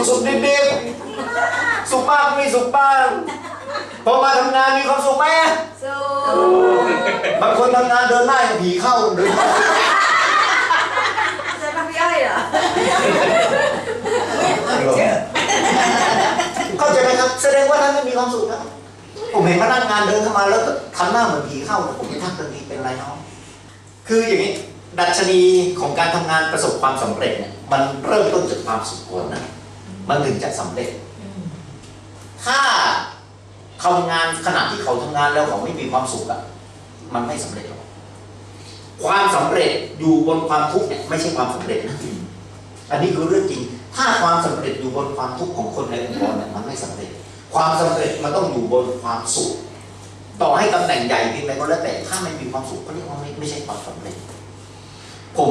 บสุขบ้างไม่สุขบ้างพอมาทำงานมีความสุขไหมสู้บางคนทำงานเดินหน้าอย่างผีเข้าเดินหน้าใช่ปะพี่อ้อยเหรอเข้าใจไหมครับแสดงว่าท่านไม่มีความสุขนะผมเห็นพนักงานเดินเข้ามาแล้วทำหน้าเหมือนผีเข้าผมไม่ทักทันทีเป็นไรน้องคืออย่างนี้ดัชนีของการทำงานประสบความสำเร็จเนี่ยมันเริ่มต้นจากความสุขก่อนนะ มันถึงจะสำเร็จ ถ้าทำงานขณะที่เขาทำงานแล้วเขาไม่มีความสุขอะมันไม่สำเร็จหรอกความสำเร็จอยู่บนความทุกข์เนี่ยไม่ใช่ความสำเร็จนะอันนี้คือเรื่องจริง ถ้าความสำเร็จอยู่บนความทุกข์ของคนในองค์กรเนี่ยมันไม่สำเร็จ ความสำเร็จมันต้องอยู่บนความสุข ต่อให้ตำแหน่งใหญ่เพียงใดก็แล้วแต่ถ้าไม่มีความสุขก็เรียกว่าไม่ไม่ใช่ความสำเร็จ ผมผม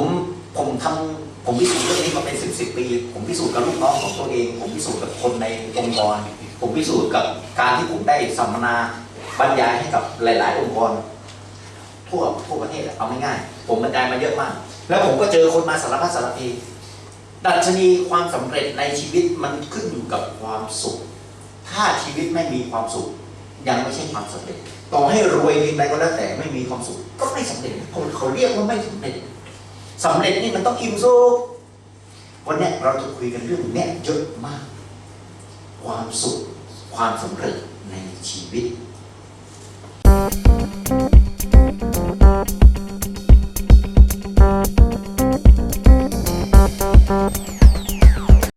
ทำผมพิสูจน์เรื่องนี้มาเป็นสิบสิบปี ผมพิสูจน์กับลูกน้องของตัวเอง ผมพิสูจน์กับคนในองค์กร ผมพิสูจน์กับการที่ผมได้สัมมนาบรรยายให้กับหลาย ๆ องค์กร ทั่วทั่วประเทศอะเอาง่ายๆผมบรรยายมาเยอะมาก แล้วผมก็เจอคนมาสารพัดสารเพดัชนีความสำเร็จในชีวิตมันขึ้นอยู่กับความสุข ถ้าชีวิตไม่มีความสุข ยังไม่ใช่ความสำเร็จ ต่อให้รวยเพียงใดก็แล้วแต่ไม่มีความสุข ก็ไม่สำเร็จคนเขาเรียกว่าไม่สำเร็จ สำเร็จนี่มันต้องอิ่มสุขวันนี้เราจะคุยกันเรื่องเนี้ยเยอะมาก ความสุขความสำเร็จในชีวิต